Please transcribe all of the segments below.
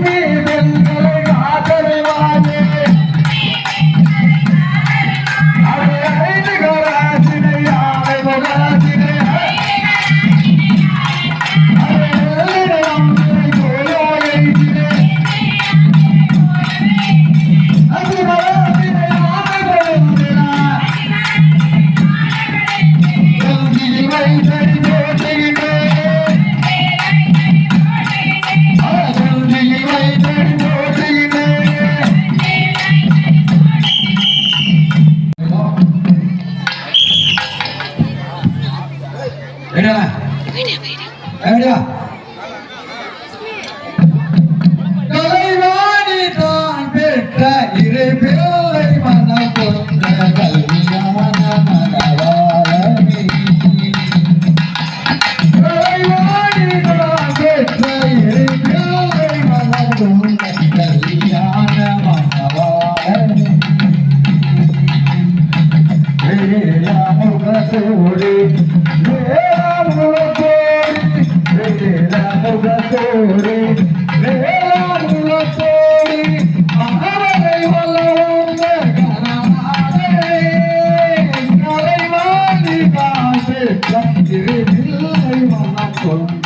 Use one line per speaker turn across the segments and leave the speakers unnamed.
Yeah. பெற்ற இரு பேரை மனம் கொண்ட கல்வியான மனவாழி பெற்ற இரு பேரை மனம் கொண்ட கல்வியான மனவாழி வேளாமுகத்தோடு Богу.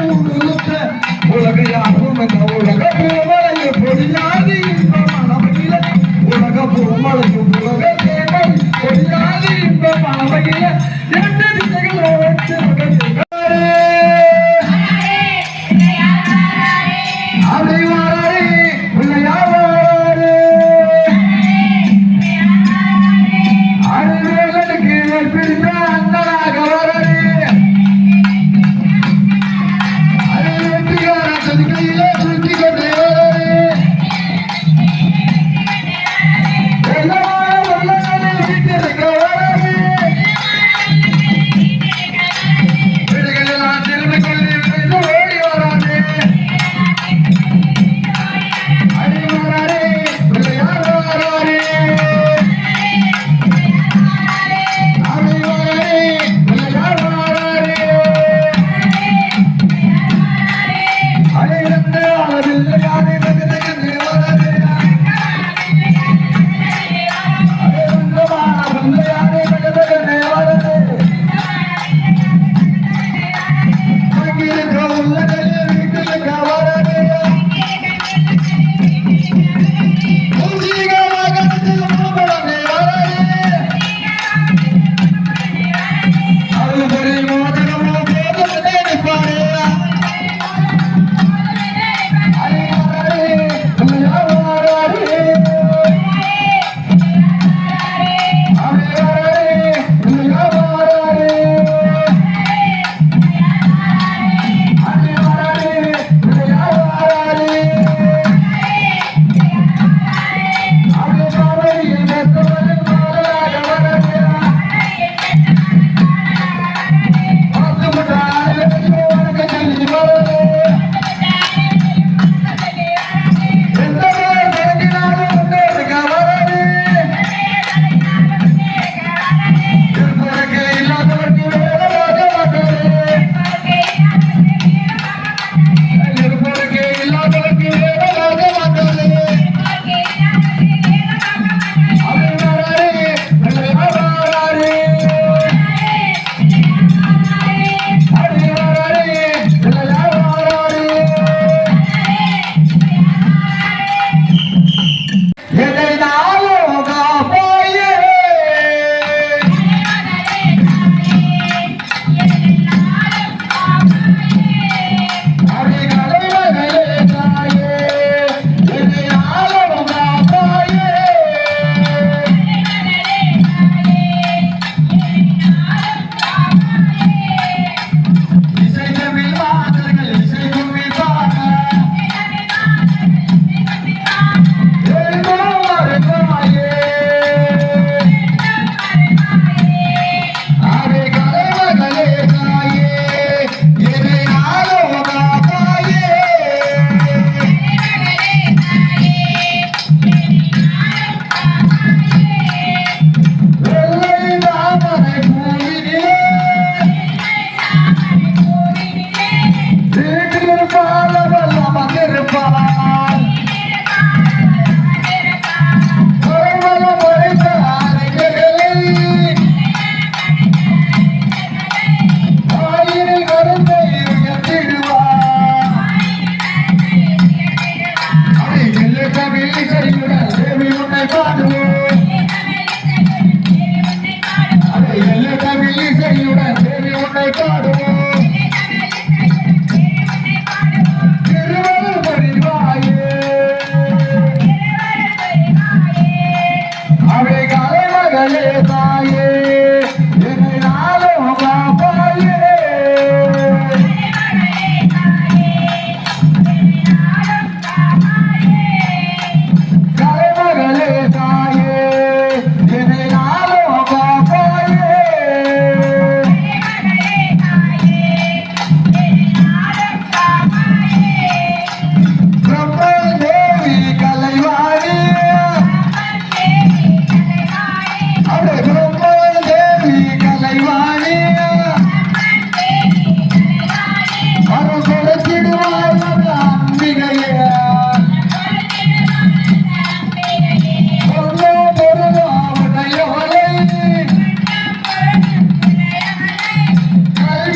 Thank you.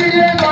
President.